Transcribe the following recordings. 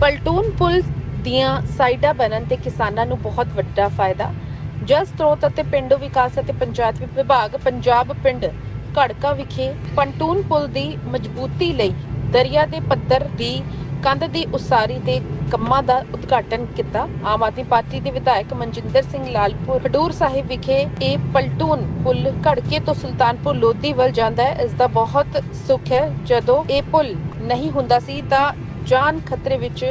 Platoon ਪੁਲ ਦੀਆਂ ਸਾਈਡਾਂ ਬਣਨ ਤੇ ਕਿਸਾਨਾਂ ਨੂੰ ਬਹੁਤ ਵੱਡਾ ਫਾਇਦਾ। ਜਲ ਸਰੋਤ ਅਤੇ ਪਿੰਡੂ ਵਿਕਾਸ ਅਤੇ ਪੰਚਾਇਤ ਵਿਭਾਗ ਪੰਜਾਬ ਪਿੰਡ ਘੜਕਾ ਵਿਖੇ ਪੰਟੂਨ ਪੁਲ ਦੀ ਮਜ਼ਬੂਤੀ ਲਈ ਦਰਿਆ ਦੇ ਪੱਧਰ ਦੀ ਕੰਧ ਦੀ ਉਸਾਰੀ ਦੇ ਕੰਮਾਂ ਦਾ ਉਦਘਾਟਨ ਕੀਤਾ। ਆਮ ਆਦਮੀ ਪਾਰਟੀ ਦੇ ਵਿਧਾਇਕ ਮਨਜਿੰਦਰ ਸਿੰਘ ਲਾਲਪੁਰ ਹਡੂਰ ਸਾਹਿਬ ਵਿਖੇ ਇਹ ਪਲਟੂਨ ਪੁਲ ਘੜਕੇ ਤੋਂ ਸੁਲਤਾਨਪੁਰ ਲੋਧੀ ਵੱਲ ਜਾਂਦਾ ਹੈ। ਇਸ ਦਾ ਬਹੁਤ ਸੁੱਖ ਹੈ। ਜਦੋਂ ਇਹ ਪੁਲ ਨਹੀਂ ਹੁੰਦਾ ਸੀ ਤਾਂ ਜਾਨ ਖਤਰੇ ਵਿੱਚ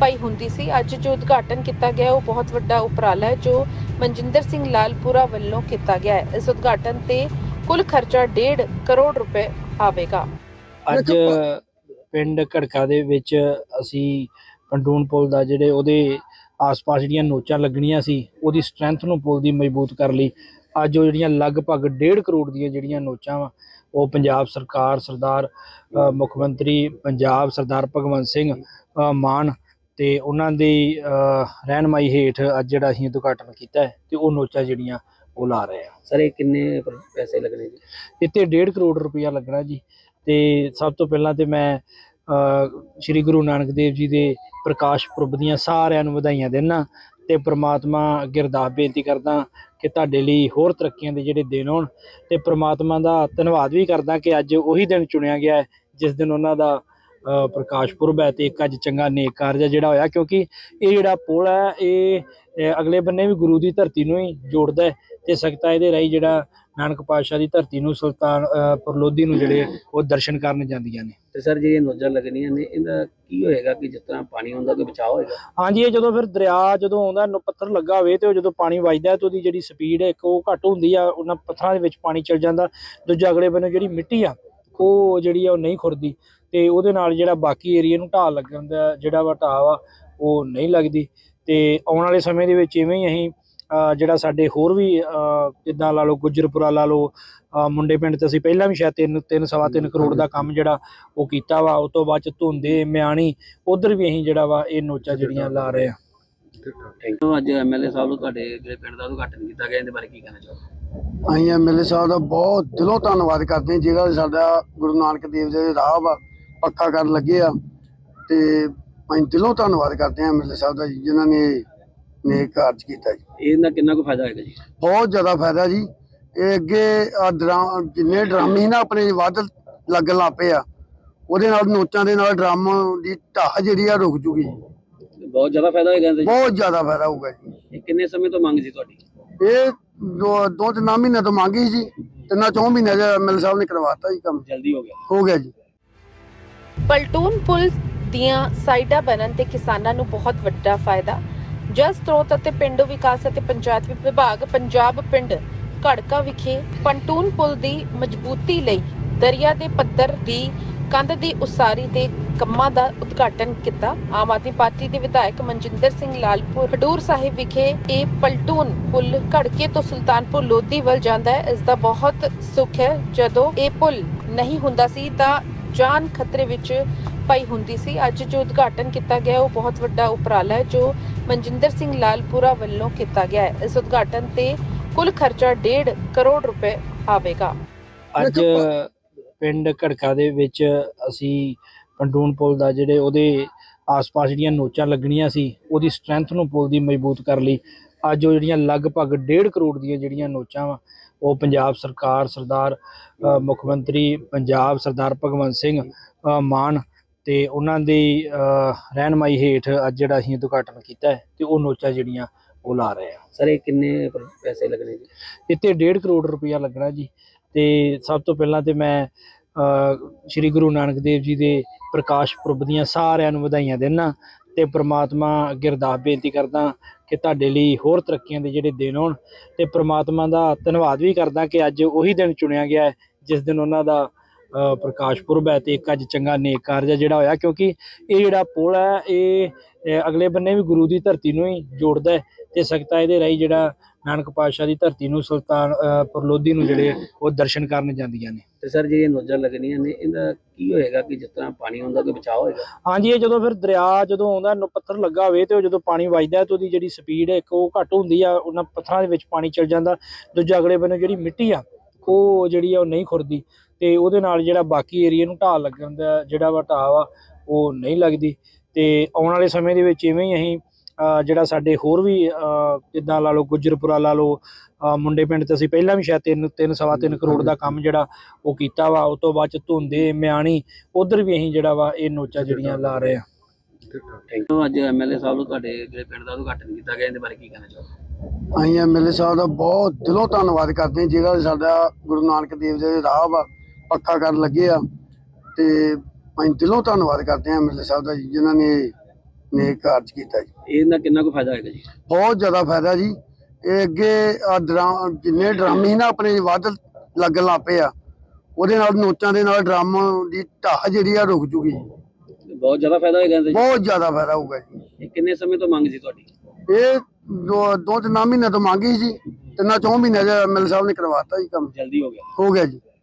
ਪਈ ਹੁੰਦੀ ਸੀ। ਅੱਜ ਜੋ ਉਦਘਾਟਨ ਕੀਤਾ ਗਿਆ, ਉਹ ਬਹੁਤ ਵੱਡਾ ਉਪਰਾਲਾ ਹੈ, ਜੋ ਮਨਜਿੰਦਰ ਸਿੰਘ ਲਾਲਪੁਰਾ ਵੱਲੋਂ ਕੀਤਾ ਗਿਆ ਹੈ। ਇਸ ਉਦਘਾਟਨ ਤੇ ਕੁੱਲ ਖਰਚਾ 1.5 ਕਰੋੜ ਰੁਪਏ ਆਵੇਗਾ। ਅੱਜ ਪਿੰਡ ਘੜਕਾ ਦੇ ਵਿੱਚ ਅਸੀਂ ਪੰਡੂਨ ਪੁਲ ਦਾ ਜਿਹੜੇ ਉਹਦੇ ਆਸ-ਪਾਸ ਜਿਹੜੀਆਂ ਨੋਚਾਂ ਲੱਗਣੀਆਂ ਸੀ, ਉਹਦੀ ਸਟਰੈਂਥ ਨੂੰ ਪੁਲ ਦੀ ਮਜ਼ਬੂਤ ਕਰ ਲਈ। ਅੱਜ ਉਹ ਜਿਹੜੀਆਂ ਲਗਭਗ 1.5 ਕਰੋੜ ਦੀਆਂ ਜਿਹੜੀਆਂ ਨੋਚਾਂ ਵਾ ਉਹ ਪੰਜਾਬ ਸਰਕਾਰ ਸਰਦਾਰ ਮੁੱਖ ਮੰਤਰੀ ਪੰਜਾਬ ਸਰਦਾਰ ਭਗਵੰਤ ਸਿੰਘ ਮਾਨ ਤੇ ਉਹਨਾਂ ਦੀ ਰਹਿਨਮਾਈ ਹੇਠ ਅੱਜ ਜਿਹੜਾ ਅਸੀਂ ਉਦਘਾਟਨ ਕੀਤਾ ਹੈ ਤੇ ਉਹ ਨੋਚਾਂ ਜਿਹੜੀਆਂ ਉਹ ਲਾ ਰਹੇ ਆ ਸਰ ਇਹ ਕਿੰਨੇ ਪੈਸੇ ਲੱਗਣੇ ਜੀ? ਇੱਥੇ 1.5 ਕਰੋੜ ਰੁਪਇਆ ਲੱਗਣਾ ਜੀ ਤੇ ਸਭ ਤੋਂ ਪਹਿਲਾਂ ਤੇ ਮੈਂ ਸ੍ਰੀ ਗੁਰੂ ਨਾਨਕ ਦੇਵ ਜੀ ਦੇ ਪ੍ਰਕਾਸ਼ ਪੁਰਬ ਦੀਆਂ ਸਾਰਿਆਂ ਨੂੰ ਵਧਾਈਆਂ ਦੇਣਾ ਤੇ ਪ੍ਰਮਾਤਮਾ ਅੱਗੇ ਅਰਦਾਸ ਬੇਨਤੀ ਕਰਦਾ ਕਿ ਤੁਹਾਡੇ ਲਈ ਹੋਰ ਤਰੱਕੀਆਂ ਦੇ ਜਿਹੜੇ ਦਿਨ ਹੋਣ ਤੇ ਪ੍ਰਮਾਤਮਾ ਦਾ ਧੰਨਵਾਦ ਵੀ ਕਰਦਾ ਕਿ ਅੱਜ ਉਹੀ ਦਿਨ ਚੁਣਿਆ ਗਿਆ ਹੈ, ਜਿਸ ਦਿਨ ਉਹਨਾਂ ਦਾ ਪ੍ਰਕਾਸ਼ ਪੁਰਬ ਹੈ ਤੇ ਇੱਕ ਅੱਜ ਚੰਗਾ ਨੇਕ ਕਾਰਜ ਜਿਹੜਾ ਹੋਇਆ, ਕਿਉਂਕਿ ਇਹ ਜਿਹੜਾ ਪੁਲ ਹੈ, ਇਹ ਅਗਲੇ ਬੰਨੇ ਵੀ ਗੁਰੂ ਦੀ ਧਰਤੀ ਨੂੰ ਹੀ ਜੋੜਦਾ ਹੈ ਤੇ ਸਕਤਾ ਇਹਦੇ ਰਾਹੀਂ ਜਿਹੜਾ ਨਾਨਕ ਪਾਤਸ਼ਾਹ ਦੀ ਧਰਤੀ ਨੂੰ ਸੁਲਤਾਨ ਅ, ਪਰਲੋਧੀ ਨੂੰ ਜਿਹੜੇ ਉਹ ਦਰਸ਼ਨ ਕਰਨ ਜਾਂਦੀਆਂ ਨੇ। ਤੇ ਸਰ ਜਿਹੜੀਆਂ ਨੋਜ਼ਾਂ ਲੱਗਣੀਆਂ ਨੇ ਇਹਦਾ ਕੀ ਹੋਏਗਾ ਕਿ ਜਿਸ ਤਰ੍ਹਾਂ ਪਾਣੀ ਆਉਂਦਾ ਕੋਈ ਬਚਾਅ ਹੋਏਗਾ? ਹਾਂਜੀ ਇਹ ਜਦੋਂ ਫਿਰ ਦਰਿਆ ਜਦੋਂ ਆਉਂਦਾ ਨੂੰ ਪੱਥਰ ਲੱਗਾ ਹੋਵੇ ਤੇ ਉਹ ਜਦੋਂ ਪਾਣੀ ਵੱਜਦਾ ਤੇ ਉਹਦੀ ਜਿਹੜੀ ਸਪੀਡ ਹੈ ਇੱਕ ਉਹ ਘੱਟ ਹੁੰਦੀ ਆ ਉਹਨਾਂ ਪੱਥਰਾਂ ਦੇ ਵਿੱਚ ਪਾਣੀ ਚਲ ਜਾਂਦਾ। ਦੂਜਾ ਅਗਲੇ ਬੰਨੇ ਜਿਹੜੀ ਮਿੱਟੀ ਆ ਉਹ ਜਿਹੜੀ ਆ ਉਹ ਨਹੀਂ ਖੁਰਦੀ ਤੇ ਉਹਦੇ ਨਾਲ ਜਿਹੜਾ ਬਾਕੀ ਏਰੀਆ ਨੂੰ ਢਾਲ ਲੱਗਣ ਦਾ ਜਿਹੜਾ ਵਾ ਢਾਹ ਵਾ ਉਹ ਨਹੀਂ ਲੱਗਦੀ ਤੇ ਆਉਣ ਵਾਲੇ ਸਮੇਂ ਦੇ ਵਿੱਚ ਇਵੇਂ ਹੀ ਅਸੀਂ ਜਿਹੜਾ ਸਾਡੇ ਹੋਰ ਵੀ ਜਿੱਦਾਂ ਲਾ ਲਓ ਗੁੱਜਰਪੁਰਾ ਲਾ ਲਓ ਮੁੰਡੇ ਪਿੰਡ ਤੇ ਅਸੀਂ ਪਹਿਲਾਂ ਵੀ ਸ਼ਾਇਦ ਤਿੰਨ ਤਿੰਨ ਸਵਾ ਤਿੰਨ ਕਰੋੜ ਦਾ ਕੰਮ ਜਿਹੜਾ ਉਹ ਕੀਤਾ ਵਾ ਉਸ ਤੋਂ ਬਾਅਦ ਚ ਧੁੰਦੇ ਮਿਆਣੀ ਉਧਰ ਵੀ ਅਸੀਂ ਜਿਹੜਾ ਵਾ ਇਹ ਨੋਚਾ ਜਿਹੜੀਆਂ ਲਾ ਰਹੇ ਆ। Thank you. ਅੱਜ ਐਮਐਲਏ ਸਾਹਿਬ ਨੂੰ ਤੁਹਾਡੇ ਜਿਹੜੇ ਪਿੰਡ ਦਾ ਉਦਘਾਟਨ ਕੀਤਾ ਗਿਆ ਇਹਦੇ ਬਾਰੇ ਕੀ ਕਹਿਣਾ ਚਾਹੋਗੇ? ਅਸੀਂ ਐਮਐਲਏ ਸਾਹਿਬ ਦਾ ਬਹੁਤ ਦਿਲੋਂ ਧੰਨਵਾਦ ਕਰਦੇ ਹਾਂ ਜਿਹੜਾ ਸਾਡਾ ਗੁਰੂ ਨਾਨਕ ਦੇਵ ਜੀ ਦੇ ਰਾਹ ਵਾ ਪੱਕਾ ਕਰਨ ਲੱਗੇ ਆ। ਤੇ ਅਸੀਂ ਦਿਲੋਂ ਧੰਨਵਾਦ ਕਰਦੇ ਹਾਂ ਐਮਐਲਏ ਸਾਹਿਬ ਦਾ ਜਿਨ੍ਹਾਂ ਨੇ ਨੇਕ ਕਾਰਜ ਕੀਤਾ ਜੀ। ਇਹਦਾ ਕਿੰਨਾ ਕੁ ਫਾਇਦਾ ਹੋਏਗਾ ਜੀ? ਬਹੁਤ ਜ਼ਿਆਦਾ ਫਾਇਦਾ ਜੀ। ਇਹ ਅੱਗੇ ਆਹ ਡਰਾ- ਜਿੰਨੇ ਡਰਮ ਨਾ ਆਪਣੇ ਵੱਧ ਲੱਗਣ ਲੱਗ ਪਏ ਆ ਉਹਦੇ ਨਾਲ ਨੋਚਾਂ ਦੇ ਨਾਲ ਡਰਮ ਦੀ ਢਾਹ ਜਿਹੜੀ ਆ ਰੁਕ ਜੂਗੀ ਬਹੁਤ ਜ਼ਿਆਦਾ ਫਾਇਦਾ ਹੋਏਗਾ ਇਹਦਾ ਬਹੁਤ ਜ਼ਿਆਦਾ ਫਾਇਦਾ ਹੋਊਗਾ ਜੀ। ਜੀ ਇਹ ਕਿੰਨੇ ਸਮੇਂ ਤੋਂ ਮੰਗ ਸੀ ਤੁਹਾਡੀ? ਇਹ ਦੋ ਦੋ ਤਿੰਨ ਮਹੀਨੇ ਤੋਂ ਮੰਗੀ ਸੀ। ਤਿੰਨਾਂ ਚੌਂ ਮਹੀਨੇ ਚ ਐਮਐਲਏ ਸਾਹਿਬ ਨੇ ਕਰਵਾਤਾ ਜੀ ਕੰਮ। ਜਲਦੀ ਹੋ ਗਿਆ। ਹੋ ਗਿਆ ਜੀ। ਪਲਟੂਨ ਪੁਲ ਦੀਆਂ ਸਾਈਡਾਂ ਬਣਨ ਤੇ ਕਿਸਾਨਾਂ ਨੂੰ ਬਹੁਤ ਵੱਡਾ ਫਾਇਦਾ। ਜਲ ਸਰੋਤ ਅਤੇ ਪਿੰਡੂ ਵਿਕਾਸ ਅਤੇ ਪੰਚਾਇਤ ਵਿਭਾਗ ਪੰਜਾਬ ਪਿੰਡ ਘੜਕਾ ਵਿਖੇ ਪੰਟੂਨ ਪੁਲ ਦੀ ਮਜ਼ਬੂਤੀ ਲਈ ਦਰਿਆ ਦੇ ਪੱਧਰ ਦੀ ਕੰਧ ਦੀ ਉਸਾਰੀ ਦੇ ਕੰਮਾਂ ਦਾ ਉਦਘਾਟਨ ਕੀਤਾ। ਆਮ ਆਦਮੀ ਪਾਰਟੀ ਦੇ ਵਿਧਾਇਕ ਮਨਜਿੰਦਰ ਸਿੰਘ ਲਾਲਪੁਰ ਹਡੂਰ ਸਾਹਿਬ ਵਿਖੇ ਇਹ ਪਲਟੂਨ ਪੁਲ ਘੜਕੇ ਤੋਂ ਸੁਲਤਾਨਪੁਰ ਲੋਧੀ ਵੱਲ ਜਾਂਦਾ ਹੈ। ਇਸ ਦਾ ਬਹੁਤ ਸੁੱਖ ਹੈ। ਜਦੋਂ ਇਹ ਪੁਲ ਨਹੀਂ ਹੁੰਦਾ ਸੀ ਤਾਂ ਜਾਨ ਖਤਰੇ ਵਿੱਚ ਪਈ ਹੁੰਦੀ ਸੀ। ਅੱਜ ਜੋ ਉਦਘਾਟਨ ਕੀਤਾ ਗਿਆ, ਉਹ ਬਹੁਤ ਵੱਡਾ ਉਪਰਾਲਾ ਹੈ, ਜੋ ਮਨਜਿੰਦਰ ਸਿੰਘ ਲਾਲਪੁਰਾ ਵੱਲੋਂ ਕੀਤਾ ਗਿਆ ਹੈ। ਇਸ ਉਦਘਾਟਨ ਤੇ ਕੁੱਲ ਖਰਚਾ 1.5 ਕਰੋੜ ਰੁਪਏ ਆਵੇਗਾ। ਅੱਜ ਪਿੰਡ ਘੜਕਾ ਦੇ ਵਿੱਚ ਅਸੀਂ ਪੰਡੂਨ ਪੁਲ ਦਾ ਜਿਹੜੇ ਉਹਦੇ ਆਸ-ਪਾਸ ਜਿਹੜੀਆਂ ਨੋਚਾਂ ਲੱਗਣੀਆਂ ਸੀ, ਉਹਦੀ ਸਟਰੈਂਥ ਨੂੰ ਪੁਲ ਦੀ ਮਜ਼ਬੂਤ ਕਰ ਲਈ। ਅੱਜ ਉਹ ਜਿਹੜੀਆਂ ਲਗਭਗ 1.5 ਕਰੋੜ ਦੀਆਂ ਜਿਹੜੀਆਂ ਨੋਚਾਂ ਵਾ, ਉਹ ਪੰਜਾਬ ਸਰਕਾਰ, ਸਰਦਾਰ ਮੁੱਖ ਮੰਤਰੀ, ਪੰਜਾਬ ਸਰਦਾਰ ਭਗਵੰਤ ਸਿੰਘ ਮਾਨ ਤੇ ਉਹਨਾਂ ਦੀ ਰਹਿਨਮਾਈ ਹੇਠ ਅੱਜ ਜਿਹੜਾ ਅਸੀਂ ਉਦਘਾਟਨ ਕੀਤਾ ਹੈ ਤੇ ਉਹ ਨੋਚਾਂ ਜਿਹੜੀਆਂ ਉਹ ਲਾ ਰਹੇ ਆ ਸਰ ਇਹ ਕਿੰਨੇ ਪੈਸੇ ਲੱਗਣੇ ਜੀ? ਇੱਥੇ 1.5 ਕਰੋੜ ਰੁਪਇਆ ਲੱਗਣਾ ਜੀ ਤੇ ਸਭ ਤੋਂ ਪਹਿਲਾਂ ਤੇ ਮੈਂ ਸ੍ਰੀ ਗੁਰੂ ਨਾਨਕ ਦੇਵ ਜੀ ਦੇ ਪ੍ਰਕਾਸ਼ ਪੁਰਬ ਦੀਆਂ ਸਾਰਿਆਂ ਨੂੰ ਵਧਾਈਆਂ ਦੇਣਾ ਤੇ ਪ੍ਰਮਾਤਮਾ ਅੱਗੇ ਅਰਦਾਸ ਬੇਨਤੀ ਕਰਦਾ ਕਿ ਤੁਹਾਡੇ ਲਈ ਹੋਰ ਤਰੱਕੀਆਂ ਦੇ ਜਿਹੜੇ ਦਿਨ ਹੋਣ ਤੇ ਪ੍ਰਮਾਤਮਾ ਦਾ ਧੰਨਵਾਦ ਵੀ ਕਰਦਾ ਕਿ ਅੱਜ ਉਹੀ ਦਿਨ ਚੁਣਿਆ ਗਿਆ ਹੈ ਜਿਸ ਦਿਨ ਉਹਨਾਂ ਦਾ ਪ੍ਰਕਾਸ਼ ਪੁਰਬ ਹੈ ਤੇ ਇੱਕ ਅੱਜ ਚੰਗਾ ਨੇਕ ਕਾਰਜ ਜਿਹੜਾ ਹੋਇਆ ਕਿਉਂਕਿ ਇਹ ਜਿਹੜਾ ਪੁਲ ਹੈ ਇਹ ਅਗਲੇ ਬੰਨੇ ਵੀ ਗੁਰੂ ਦੀ ਧਰਤੀ ਨੂੰ ਹੀ ਜੋੜਦਾ ਹੈ ਤੇ ਸਕਤਾ ਇਹਦੇ ਰਾਹੀਂ ਜਿਹੜਾ ਨਾਨਕ ਪਾਤਸ਼ਾਹ ਦੀ ਧਰਤੀ ਨੂੰ ਸੁਲਤਾਨ ਅ, ਪਰਲੋਧੀ ਨੂੰ ਜਿਹੜੇ ਉਹ ਦਰਸ਼ਨ ਕਰਨ ਜਾਂਦੀਆਂ ਨੇ। ਤੇ ਸਰ ਜਿਹੜੀਆਂ ਨੋਜ਼ਾਂ ਲੱਗਣੀਆਂ ਨੇ ਇਹਦਾ ਕੀ ਹੋਏਗਾ ਕਿ ਜਿਸ ਤਰ੍ਹਾਂ ਪਾਣੀ ਆਉਂਦਾ ਕੋਈ ਬਚਾਅ ਹੋਏਗਾ? ਹਾਂਜੀ ਇਹ ਜਦੋਂ ਫਿਰ ਦਰਿਆ ਜਦੋਂ ਆਉਂਦਾ ਨੂੰ ਪੱਥਰ ਲੱਗਾ ਹੋਵੇ ਤੇ ਉਹ ਜਦੋਂ ਪਾਣੀ ਵੱਜਦਾ ਤੇ ਉਹਦੀ ਜਿਹੜੀ ਸਪੀਡ ਹੈ ਇੱਕ ਉਹ ਘੱਟ ਹੁੰਦੀ ਆ ਉਹਨਾਂ ਪੱਥਰਾਂ ਦੇ ਵਿੱਚ ਪਾਣੀ ਚਲ ਜਾਂਦਾ। ਦੂਜਾ ਅਗਲੇ ਬੰਨੇ ਜਿਹੜੀ ਮਿੱਟੀ ਆ ਉਹ ਜਿਹੜੀ ਆ ਉਹ ਨਹੀਂ ਖੁਰਦੀ। ਤੇ ਉਹਦੇ ਨਾਲ ਜਿਹੜਾ ਬਾਕੀ ਏਰੀਆ ਨੂੰ ਢਾਲ ਲੱਗਣ ਦਾ ਜਿਹੜਾ ਵਾ ਢਾਹ ਵਾ ਉਹ ਨਹੀਂ ਲੱਗਦੀ। ਤੇ ਆਉਣ ਵਾਲੇ ਸਮੇਂ ਦੇ ਵਿੱਚ ਇਵੇਂ ਹੀ ਅਸੀਂ ਅ, ਜਿਹੜਾ ਸਾਡੇ ਹੋਰ ਵੀ ਜਿੱਦਾਂ ਲਾ ਲਓ ਗੁੱਜਰਪੁਰਾ ਲਾ ਲਓ ਮੁੰਡੇ ਪਿੰਡ ਤੇ ਅਸੀਂ ਪਹਿਲਾਂ ਵੀ ਸ਼ਾਇਦ ਤਿੰਨ ਤਿੰਨ ਸਵਾ ਤਿੰਨ ਕਰੋੜ ਦਾ ਕੰਮ ਜਿਹੜਾ ਉਹ ਕੀਤਾ ਵਾ ਉਸ ਤੋਂ ਬਾਅਦ ਚ ਧੁੰਦੇ ਮਿਆਣੀ ਉਧਰ ਵੀ ਅਸੀਂ ਜਿਹੜਾ ਵਾ ਇਹ ਨੋਚਾ ਜਿਹੜੀਆਂ ਲਾ ਰਹੇ ਆ। ਥੈਂਕ ਯੂ ਅੱਜ ਐਮਐਲਏ ਸਾਹਿਬ ਨੂੰ ਤੁਹਾਡੇ ਜਿਹੜੇ ਪਿੰਡ ਦਾ ਉਦਘਾਟਨ ਕੀਤਾ ਗਿਆ ਇਹਦੇ ਬਾਰੇ ਕੀ ਕਹਿਣਾ ਚਾਹੋ ਅਸੀਂ ਐਮਐਲਏ ਸਾਹਿਬ ਦਾ ਬਹੁਤ ਦਿਲੋਂ ਧੰਨਵਾਦ ਕਰਦੇ ਹਾਂ ਜਿਹੜਾ ਸਾਡਾ ਗੁਰੂ ਨਾਨਕ ਦੇਵ ਜੀ ਦੇ ਰਾਹ ਵਾ। ਪੱਕਾ ਕਰਨ ਲੱਗੇ ਆ। ਤੇ ਅਸੀਂ ਦਿਲੋਂ ਧੰਨਵਾਦ ਕਰਦੇ ਹਾਂ ਐਮਐਲਏ ਸਾਹਿਬ ਦਾ ਜੀ ਜਿਨ੍ਹਾਂ ਨੇ ਨੇਕ ਕਾਰਜ ਕੀਤਾ ਜੀ। ਇਹਦੇ ਕਿੰਨਾ ਕੁ ਫਾਇਦਾ ਹੋਏਗਾ ਜੀ? ਬਹੁਤ ਜ਼ਿਆਦਾ ਫਾਇਦਾ ਜੀ। ਇਹ ਅੱਗੇ ਆਹ ਡਰਾ- ਜਿੰਨੇ ਡਰਾਮੇ ਸੀ ਨਾ ਆਪਣੇ ਵੱਧ ਲੱਗਣ ਲੱਗ ਪਏ ਆ ਉਹਦੇ ਨਾਲ ਨੋਚਾਂ ਦੇ ਨਾਲ ਡਰਮ ਦੀ ਢਾਹ ਜਿਹੜੀ ਆ ਰੁਕ ਜੂਗੀ। ਬਹੁਤ ਜ਼ਿਆਦਾ ਫਾਇਦਾ ਹੋਏਗਾ ਇਹਦੇ। ਬਹੁਤ ਜ਼ਿਆਦਾ ਫਾਇਦਾ ਹੋਊਗਾ ਜੀ। ਇਹ ਕਿੰਨੇ ਸਮੇਂ ਤੋਂ ਮੰਗ ਸੀ ਤੁਹਾਡੀ? ਇਹ ਦੋ ਦੋ ਤਿੰਨ ਮਹੀਨੇ ਤੋਂ ਮੰਗੀ ਸੀ। ਤਿੰਨਾਂ ਚੌਂ ਮਹੀਨੇ ਚ ਐਮਐਲਏ ਸਾਹਿਬ ਨੇ ਕਰਵਾਤਾ ਜੀ ਕੰਮ। ਜਲਦੀ ਹੋ ਗਿਆ। ਹੋ ਗਿਆ ਜੀ।